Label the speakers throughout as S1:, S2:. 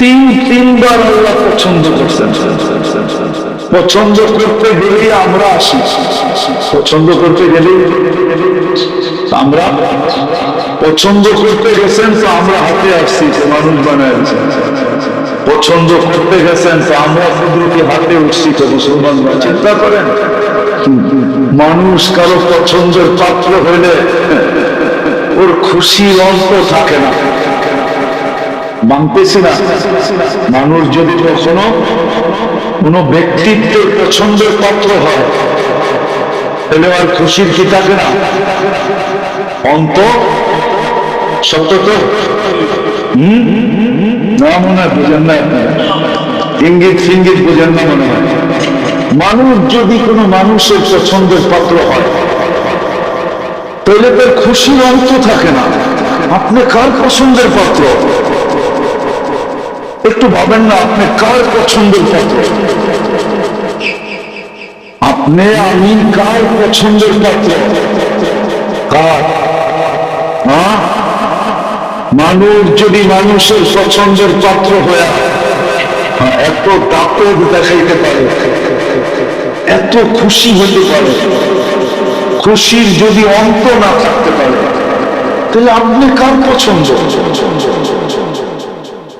S1: তিন, তিনবার আল্লাহ পছন্দ করছেন। পছন্দ করতে গেলেই আমরা আসি। পছন্দ করতে গেলেই আমরা পছন্দ করতে গেছেন তো আমরা হাতে আসছি মানুষ বানায় পছন্দ করতে গেছেন তো আমরা কুদরতি হাতে উঠছি, তো মুসলমান চিন্তা করেন, মানুষ কারও পছন্দের পাত্র হইলে ওর খুশি অন্ত থাকে না। মানতেছি না। মানুষ যদি কখনো কোন ব্যক্তিত্বের পছন্দের পাত্র হয়, তাহলে আর খুশির কি থাকে না? অন্ত সত্য তো না মনে হয়, বোঝেন না ইঙ্গিত ফিঙ্গিত বোঝেন না মনে হয়। মানুষ যদি কোনো মানুষের পছন্দের পাত্র হয়, তাহলে তার খুশির অন্ত থাকে না। আপনি কার পছন্দের পাত্র? একটু ভাবেন না আপনি কার পছন্দের পাত্র? আপনি আমি কার পছন্দের পাত্র? কার? হ্যাঁ? মানুষ যদি মানুষের পছন্দের পাত্র হয়ে হ্যাঁ, এত দাপট দেখাইতে পারে এত খুশি হতে পারে খুশির যদি অন্ত না থাকতে পারে তাহলে আপনি কার পছন্দ?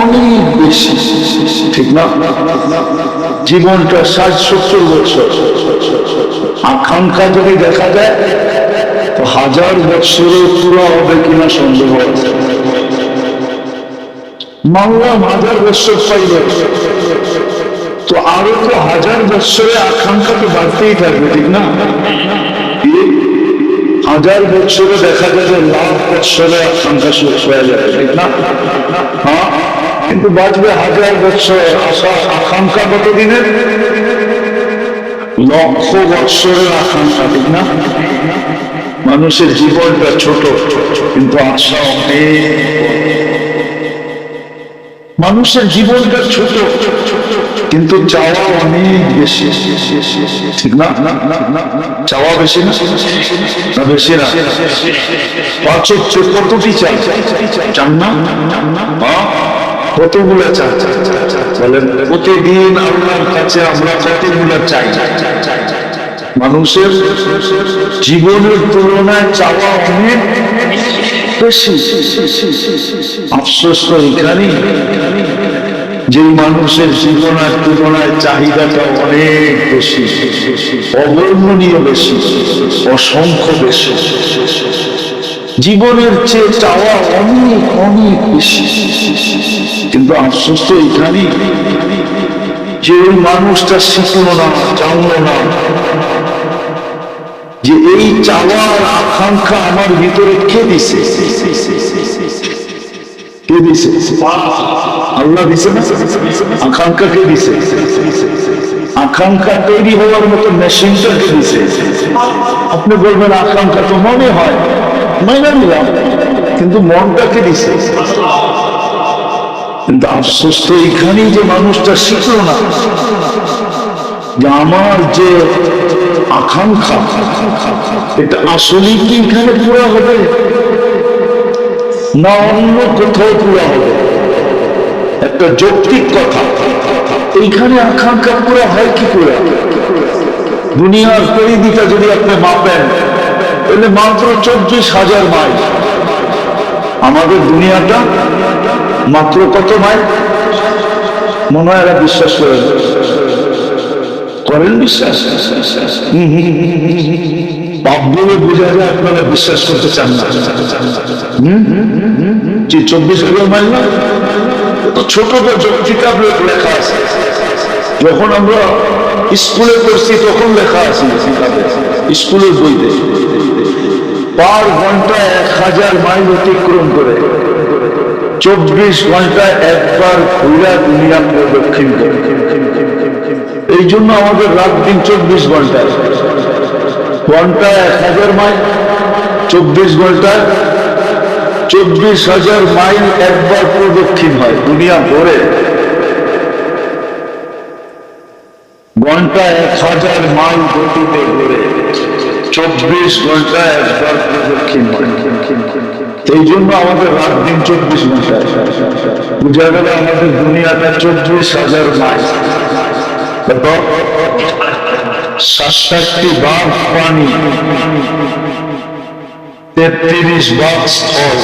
S1: অনেক বেশি। ঠিক না? জীবনটা ষাট, সত্তর বছর। আকাঙ্ক্ষা যদি দেখা যায়, তো হাজার বছরের পুরো হবে কিনা সন্দেহ আছে। মানলাম হাজার বছর পাইবে। তো আরও তো হাজার বছরে আকাঙ্ক্ষা তো বাড়তেই থাকবে, ঠিক না? হাজার বছরে দেখা যাবে লাখ বছরে আকাঙ্ক্ষা শেষ হয়ে যাবে, ঠিক না? হ্যাঁ? কিন্তু বাঁচবে হাজার বছর আশা, আকাঙ্ক্ষা কত দিনের লক্ষ বৎসরের আকাঙ্ক্ষা, ঠিক না? মানুষের জীবনটা ছোট, কিন্তু আশা মানুষের জীবনটা ছোট, কিন্তু চাওয়া অনেক বেশি, ঠিক না? চাওয়া বেশি না? না, বেশি না। পাঁচ কতটি চাই চান না? কতগুলো চাই? বলেন, প্রতিদিন আল্লাহর কাছে আমরা কতগুলো চাই? মানুষের জীবনের তুলনায় চাওয়া অনেক বেশি। আফসোস তো এখানেই যে মানুষের জীবনের তুলনায় চাহিদাটা অনেক বেশি, অবর্ণনীয় বেশি, অসংখ্য বেশি। জীবনের চেয়ে চাওয়া অনেক অনেক বেশি। কিন্তু আফসোস তো যে ওই মানুষটা শিখলো না, জানলো না, যে এই চাওয়ার আকাঙ্ক্ষা আমার ভিতরে কে দিছে? কে দিছে? আল্লাহ দিছে না? আকাঙ্ক্ষা কে দিছে? আকাঙ্ক্ষা তৈরি হওয়ার মতো মেশিনটা কে দিছে? আপনি বলবেন আকাঙ্ক্ষা তো মনে হয়। মাইনা নিলাম কিন্তু মনটাকে দিছে। কিন্তু আফসোস তো এইখানেই যে মানুষটা শিখলো না, যে আমার যে আকাঙ্ক্ষা, এটা আসলেই কি এখানে হবে, না অন্য কোথাও পুরা হবে? একটা যৌক্তিক কথা, এইখানে আকাঙ্ক্ষা পুরা হয় কি করে? দুনিয়ার পরিধিটা যদি আপনি মাপেন তাহলে মাত্র চব্বিশ হাজার মাইল। আমাদের দুনিয়াটা মাত্র কত মাইল? মনে হয় এরা বিশ্বাস করেন করেন বিশ্বাস? পাপ বলে বোঝা যায় আপনারা বিশ্বাস করতে চান না? যে চব্বিশ হাজার মাইল না ছোট কিতাব লেখা আছে। যখন আমরা স্কুলে পড়ছি, তখন লেখা আছে। স্কুলের বইতে। পার ঘণ্টা এক হাজার মাইল অতিক্রম করে, চব্বিশ ঘণ্টা একবার ঘুরা দুনিয়া প্রদক্ষিণ করে। এই জন্য আমাদের রাত দিন চব্বিশ ঘণ্টা ঘণ্টা এক হাজার মাইল, চব্বিশ ঘন্টায় চব্বিশ হাজার মাইল একবার প্রদক্ষিণ হয়, দুনিয়া ভরে। ঘণ্টা এক হাজার মাইল গতিতে ঘুরে। চব্বিশ ঘণ্টা এই জন্য আমাদের রাত দিন চব্বিশ ঘণ্টা। বুঝা গেল আমাদের দুনিয়াটা চব্বিশ হাজার মাইল। সাতষট্টি ভাগ পানি তেত্রিশ ভাগ স্থল।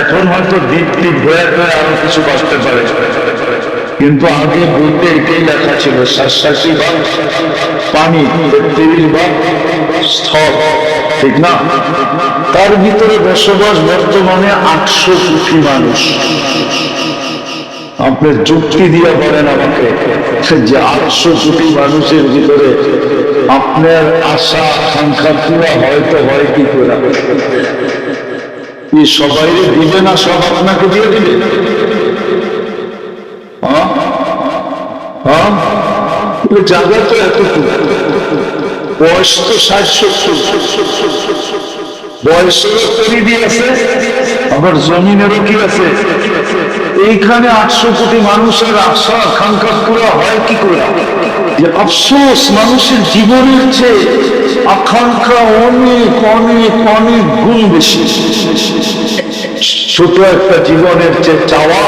S1: এখন হয়তো দ্বীপ দ্বীপ হয়ে হয়ে আরও কিছু বাঁচতে পারে। কিন্তু আগে বইতে এটাই লেখা ছিল? সাতষট্টি ভাগ পানি, তেত্রিশ স্থল, ঠিক না? তার ভিতরে বসবাস বর্তমানে আটশো কোটি মানুষ। আপনি যুক্তি দিয়ে বলেন আমাকে যে আটশো কোটি মানুষের ভিতরে আপনার আশা, আকাঙ্ক্ষা পুরা হয়তো হয় কি করে? সবাই দিবে না, সব আপনাকে দিয়ে দিবে হ্যাঁ? হ্যাঁ? বলে জায়গা তো এতটুকু। বয়স তো ষাট, সত্তর। বয়সেরও তৈরি আছে, আবার জমিনেরও কি আছে? এইখানে আটশো কোটি মানুষের আশা, আকাঙ্ক্ষা পুরা হয় কি করে? যে আফসোস, মানুষের জীবনের চেয়ে আকাঙ্ক্ষা অনেক অনেক অনেক গুণ বেশি। ছোট একটা জীবনের চেয়ে চাওয়া,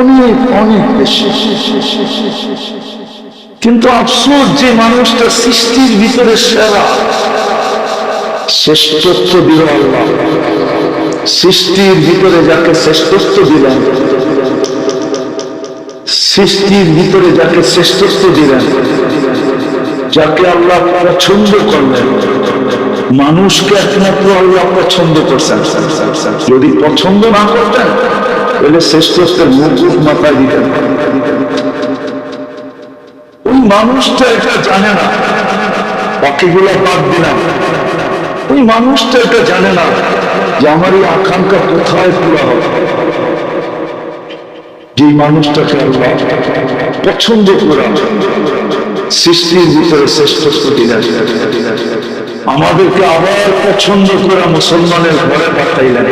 S1: অনেক অনেক বেশি। কিন্তু আফসোস যে মানুষটা সৃষ্টির ভিতরে সেরা। শ্রেষ্ঠত্ব আল্লাহ। সৃষ্টির ভিতরে যাকে শ্রেষ্ঠত্ব দিলেন, সৃষ্টির ভিতরে যাকে শ্রেষ্ঠত্ব দিলেন, যাকে আল্লাহ পছন্দ করলেন, মানুষকে একমাত্র আল্লাহ পছন্দ করছেন। যদি পছন্দ না করতেন, তাহলে শ্রেষ্ঠত্বের মুকুট মাথায় দিতেন। মানুষটা এটা জানে না। বাকিগুলো বাদ দিলাম। ওই মানুষটা এটা জানে না যে আমার এই আকাঙ্ক্ষা কোথায় পুরা হবে। যে মানুষটাকে আল্লাহ পছন্দ করা সৃষ্টির ভিতরে শ্রেষ্ঠত্ব দিলেন। আমাদেরকে আবার পছন্দ করা মুসলমানের ঘরে পাঠাইলেন।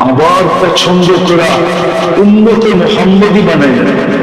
S1: আবার পছন্দ করা উন্নত মোহাম্মদী বানাইলেন।